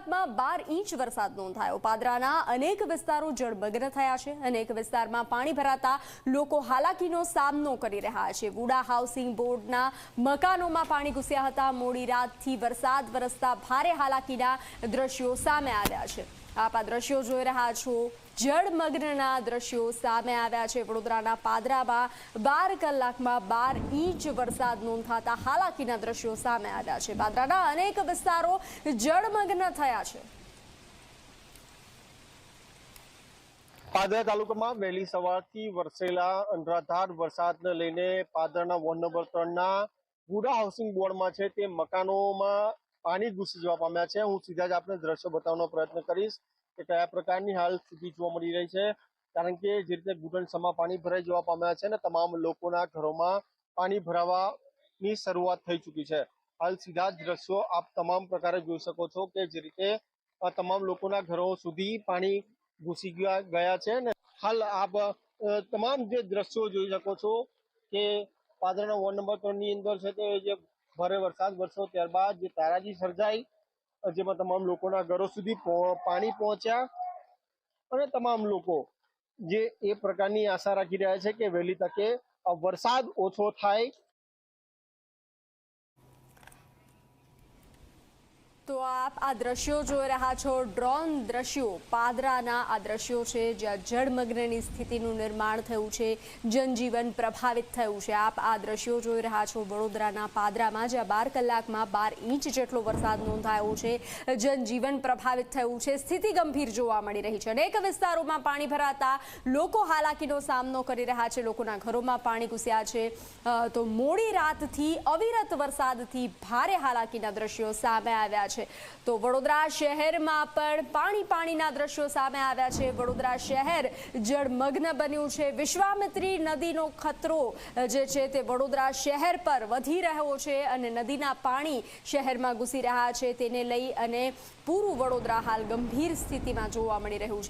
કલાકમાં બાર ઇંચ વરસાદ નોંધાયો. પાદરાના અનેક વિસ્તારો જળમગ્ન થયા છે. અનેક વિસ્તારમાં પાણી ભરાતા લોકો હાલાકીનો સામનો કરી રહ્યા છે. વુડા હાઉસિંગ બોર્ડના મકાનોમાં પાણી ઘૂસ્યા હતા. મોડી રાતથી વરસાદ વરસતા ભારે હાલાકીના દ્રશ્યો સામે આવ્યા છે. આપ આ દ્રશ્યો જોઈ રહ્યા છો. જળમગ્નના દ્રશ્યો સામે આવ્યા છે. વડોદરાના પાદરામાં બાર કલાકમાં બાર ઇંચ વરસાદ નોંધાતા હાલાકીના દ્રશ્યો સામે આવ્યા છે. પાદરાના અનેક વિસ્તારો જળમગ્ન થયા છે. પાદરા તાલુકામાં વહેલી સવારથી વરસેલા અનરાધાર વરસાદને લઈને પાદરાના વોર્ડ નંબર ત્રણના ગુડા હાઉસિંગ બોર્ડમાં છે તે મકાનોમાં પાણી ઘૂસી જવા પામ્યા છે. હું સીધા જ આપણે દ્રશ્યો બતાવવાનો પ્રયત્ન કરીશ કે કયા પ્રકારની હાલ સ્થિતિ જોવા મળી રહી છે. કારણ કે જે રીતે ઘૂંટણસમાં પાણી ભરાઈ જવા પામ્યા છે ને તમામ લોકોના ઘરોમાં પાણી ભરાવાની શરૂઆત થઈ ચૂકી છે. હાલ સીધા જ દ્રશ્યો આપ તમામ પ્રકારે જોઈ શકો છો કે જે રીતે તમામ લોકોના ઘરો સુધી પાણી ઘૂસી ગયા ગયા છે ને હાલ આપ તમામ જે દ્રશ્યો જોઈ શકો છો કે પાદરના વોર્ડ નંબર ત્રણની અંદર છે તે જે ભારે વરસાદ વરસ્યો ત્યારબાદ જે તારાજી સર્જાઈ જેમાં તમામ લોકોના ઘરો સુધી પાણી પહોંચ્યા અને તમામ લોકો જે એ પ્રકારની આશા રાખી રહ્યા છે કે વહેલી તકે વરસાદ ઓછો થાય. તો આપ આ દ્રશ્યો જોઈ રહ્યા છો. ડ્રોન દ્રશ્યો પાદરાના આ દ્રશ્યો છે, જ્યાં જળમગ્નની સ્થિતિનું નિર્માણ થયું છે, જનજીવન પ્રભાવિત થયું છે. આપ આ દ્રશ્યો જોઈ રહ્યા છો. વડોદરાના પાદરામાં, જ્યાં બાર કલાકમાં બાર ઇંચ જેટલો વરસાદ નોંધાયો છે. જનજીવન પ્રભાવિત થયું છે. સ્થિતિ ગંભીર જોવા મળી રહી છે અનેક વિસ્તારોમાં પાણી ભરાતા લોકો હાલાકીનો સામનો કરી રહ્યા છે. લોકોના ઘરોમાં પાણી ઘૂસ્યા છે. તો મોડી રાતથી અવિરત વરસાદથી ભારે હાલાકીના દ્રશ્યો સામે આવ્યા છે. તો વડોદરા શહેરમાં પણ પાણી પાણીના દ્રશ્યો સામે આવ્યા છે. વડોદરા શહેર જળમગ્ન બન્યું છે. વિશ્વામિત્રી નદીનો ખતરો જે છે તે વડોદરા શહેર પર વધી રહ્યો છે અને નદીના પાણી શહેરમાં ઘૂસી રહ્યા છે. તેને લઈ અને પૂરું વડોદરા હાલ ગંભીર સ્થિતિમાં જોવા મળી રહ્યું છે.